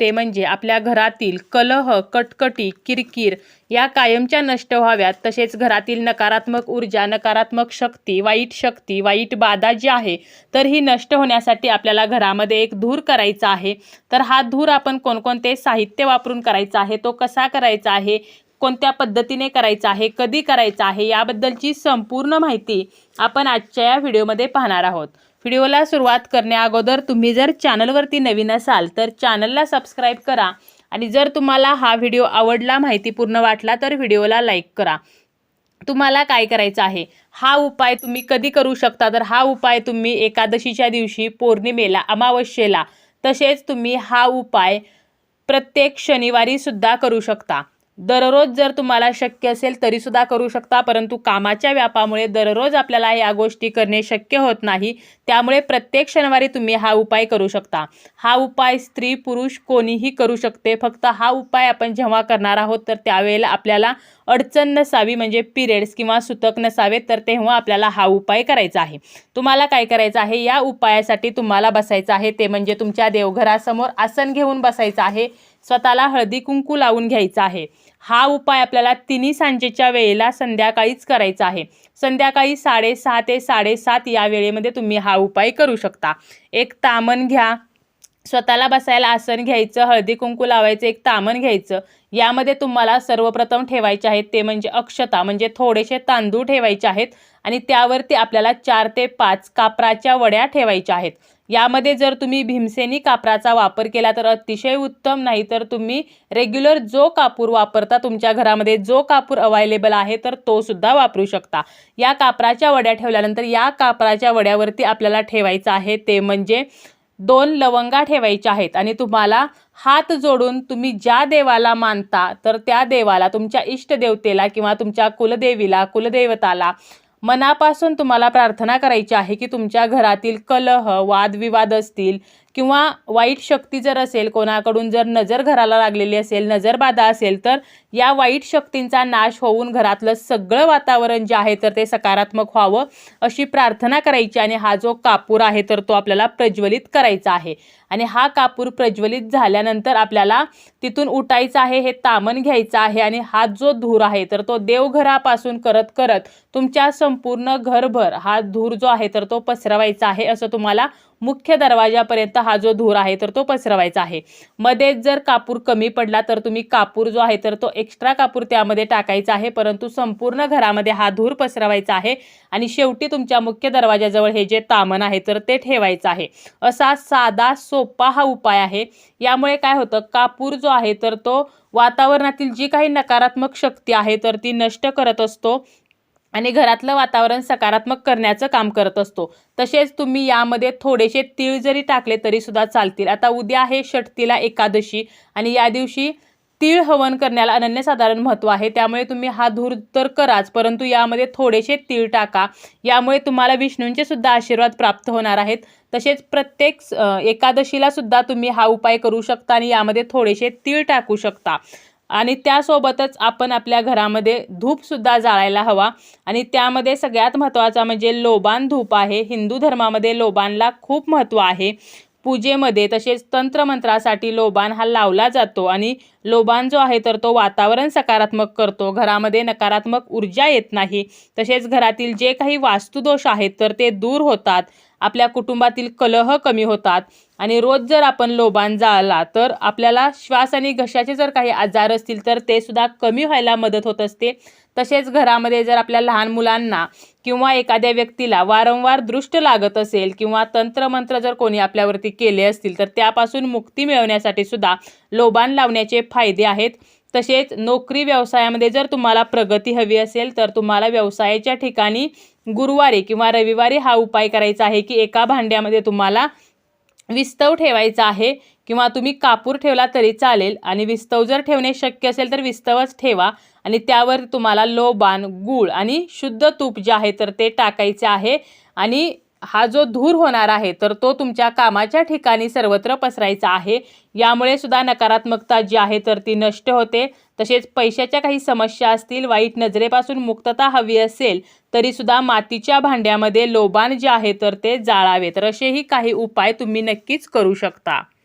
ते म्हणजे आपल्या घरातील कलह कटकटी किरकिर या कायमच्या नष्ट व्हाव्यात. तसेच घरातील नकारात्मक ऊर्जा नकारात्मक शक्ती वाईट शक्ती वाईट बाधा जी आहे तर ही नष्ट होण्यासाठी आपल्याला घरामध्ये एक धूर करायचा आहे. तर हा धूर आपण कोणकोणते साहित्य वापरून करायचा आहे तो कसा करायचा आहे कोणत्या पद्धतीने करायचा आहे कधी करायचा आहे याबद्दलची संपूर्ण माहिती आपण आजच्या या व्हिडिओमध्ये पाहणार आहोत. व्हिडिओला सुरुवात करण्याअगोदर तुम्ही जर चॅनलवरती नवीन असाल तर चॅनलला सबस्क्राईब करा. आणि जर तुम्हाला हा व्हिडिओ आवडला माहितीपूर्ण वाटला तर व्हिडिओला लाईक करा. तुम्हाला काय करायचं आहे? हा उपाय तुम्ही कधी करू शकता? तर हा उपाय तुम्ही एकादशीच्या दिवशी पौर्णिमेला अमावस्येला तसेच तुम्ही हा उपाय प्रत्येक शनिवारी सुद्धा करू शकता. दररोज जर तुम्हाला शक्य असेल तरीसुद्धा करू शकता परंतु कामाच्या व्यापामुळे दररोज आपल्याला या गोष्टी करणे शक्य होत नाही. त्यामुळे प्रत्येक शनिवारी तुम्ही हा उपाय करू शकता. हा उपाय स्त्री पुरुष कोणीही करू शकते. फक्त हा उपाय आपण जेव्हा करणार आहोत तर त्यावेळेला आपल्याला अडचण नसावी म्हणजे पिरियड्स किंवा सुतक नसावे तर तेव्हा आपल्याला हा उपाय करायचा आहे. तुम्हाला काय करायचं आहे? या उपायासाठी तुम्हाला बसायचं आहे. ते म्हणजे तुमच्या देवघरासमोर आसन घेऊन बसायचं आहे. स्वतःला हळदी कुंकू लावून घ्यायचा आहे. हा उपाय आपल्याला तिन्ही सांजेच्या वेळेला संध्याकाळीच करायचा आहे. संध्याकाळी साडेसहा ते साडेसात या वेळेमध्ये तुम्ही हा उपाय करू शकता. एक तामण घ्या. स्वतःला बसायला आसन घ्यायचं हळदी कुंकू लावायचं एक तामण घ्यायचं. यामध्ये तुम्हाला सर्वप्रथम ठेवायचे आहेत ते म्हणजे अक्षता म्हणजे थोडेसे तांदूळ ठेवायचे आहेत आणि त्यावरती आपल्याला चार ते पाच कापराच्या वड्या ठेवायच्या आहेत. यामध्ये जर तुम्ही भीमसेनी कापराचा वापर केला तर अतिशय उत्तम नाही तर तुम्ही रेग्युलर जो कापूर वापरता तुमच्या घरामध्ये जो कापूर अवायलेबल आहे तर तो सुद्धा वापरू शकता. या कापराच्या वड्या ठेवल्यानंतर या कापराच्या वड्यावरती आपल्याला ठेवायचं आहे ते म्हणजे दोन लवंगा ठेवायच्या आहेत आणि तुम्हाला हात जोडून तुम्ही ज्या देवाला मानता तर त्या देवाला तुमच्या इष्टदेवतेला किंवा तुमच्या कुलदेवीला कुलदेवताला मनापासून तुम्हाला प्रार्थना करायची आहे की तुमच्या घरातील कलह वादविवाद असतील किंवा वाईट शक्ती जर असेल कोणाकडून जर नजर घराला लागलेली असेल नजरबाधा असेल तर या वाईट शक्तींचा नाश होऊन घरातलं सगळं वातावरण जे आहे तर ते सकारात्मक व्हावं अशी प्रार्थना करायची आणि हा जो कापूर आहे तर तो आपल्याला प्रज्वलित करायचा आहे. आणि हा कापूर प्रज्वलित झाल्यानंतर आपल्याला तिथून उठायचं आहे हे तामण घ्यायचं आहे आणि हा जो धूर आहे तर तो देवघरापासून करत करत तुमच्या संपूर्ण घरभर हा धूर जो आहे तर तो पसरवायचा आहे असं तुम्हाला मुख्य दरवाजापर्यंत हा जो धूर आहे तर तो पसरवायचा आहे. मध्येच जर कापूर कमी पडला तर तुम्ही कापूर जो आहे तर तो एक्स्ट्रा कापूर त्यामध्ये टाकायचा आहे. परंतु संपूर्ण घरामध्ये हा धूर पसरवायचा आहे आणि शेवटी तुमच्या मुख्य दरवाजाजवळ हे जे तामण आहे तर ते ठेवायचं आहे. असा साधा सोपा हा उपाय आहे. यामुळे काय होतं कापूर जो आहे तर तो वातावरणातील जी काही नकारात्मक शक्ती आहे तर ती नष्ट करत असतो. आणि घरातलं वातावरण सकारात्मक करण्याचं काम करत असतो. तसेच तुम्ही यामध्ये थोडेसे तीळ जरी टाकले तरी सुद्धा चालतील. आता उद्या आहे षटतीला एकादशी आणि या दिवशी तीळ हवन करण्याला अनन्यसाधारण महत्त्व आहे. त्यामुळे तुम्ही हा धूर तर कराच परंतु यामध्ये थोडेसे तीळ टाका. यामुळे तुम्हाला विष्णूंचे सुद्धा आशीर्वाद प्राप्त होणार आहेत. तसेच प्रत्येक एकादशीला सुद्धा तुम्ही हा उपाय करू शकता आणि यामध्ये थोडेसे तीळ टाकू शकता. आणि त्यासोबतच आपण आपल्या घरामध्ये धूपसुद्धा जाळायला हवा. आणि त्यामध्ये सगळ्यात महत्त्वाचा म्हणजे लोबान धूप आहे. हिंदू धर्मामध्ये लोबानला खूप महत्त्व आहे. पूजेमध्ये तसेच तंत्रमंत्रासाठी लोबान हा लावला जातो आणि लोबान जो आहे तर तो वातावरण सकारात्मक करतो. घरामध्ये नकारात्मक ऊर्जा येत नाही. तसेच घरातील जे काही वास्तुदोष आहेत तर ते दूर होतात. आपल्या कुटुंबातील कलह कमी होतात. आणि रोज जर आपण लोबान जाळला तर आपल्याला श्वास आणि घशाचे जर काही आजार असतील तर ते सुद्धा कमी व्हायला मदत होत असते. तसेच घरामध्ये जर आपल्या लहान मुलांना किंवा एखाद्या व्यक्तीला वारंवार दृष्ट लागत असेल किंवा तंत्रमंत्र जर कोणी आपल्यावरती केले असतील तर त्यापासून मुक्ती मिळवण्यासाठी सुद्धा लोबान लावण्याचे फायदे आहेत. तसेच नोकरी व्यवसायामध्ये जर तुम्हाला प्रगती हवी असेल तर तुम्हाला व्यवसायाच्या ठिकाणी गुरुवारी किंवा रविवारी हा उपाय करायचा आहे की एका भांड्यामध्ये तुम्हाला विस्तव ठेवायचा आहे. किंवा तुम्ही कापूर ठेवला तरी चालेल आणि विस्तव जर ठेवणे शक्य असेल तर विस्तवच ठेवा. आणि त्यावर तुम्हाला लोबान गूळ आणि शुद्ध तूप जे आहे तर ते टाकायचे आहे. आणि हा जो धूर होणार आहे तर तो तुमच्या कामाच्या ठिकाणी सर्वत्र पसरायचा आहे. यामुळे सुद्धा नकारात्मकता जी आहे तर ती नष्ट होते. तसेच पैशाच्या काही समस्या असतील वाईट नजरेपासून मुक्तता हवी असेल तरीसुद्धा मातीच्या भांड्यामध्ये लोबान जे आहे तर ते जाळावे तर असेही काही उपाय तुम्ही नक्कीच करू शकता.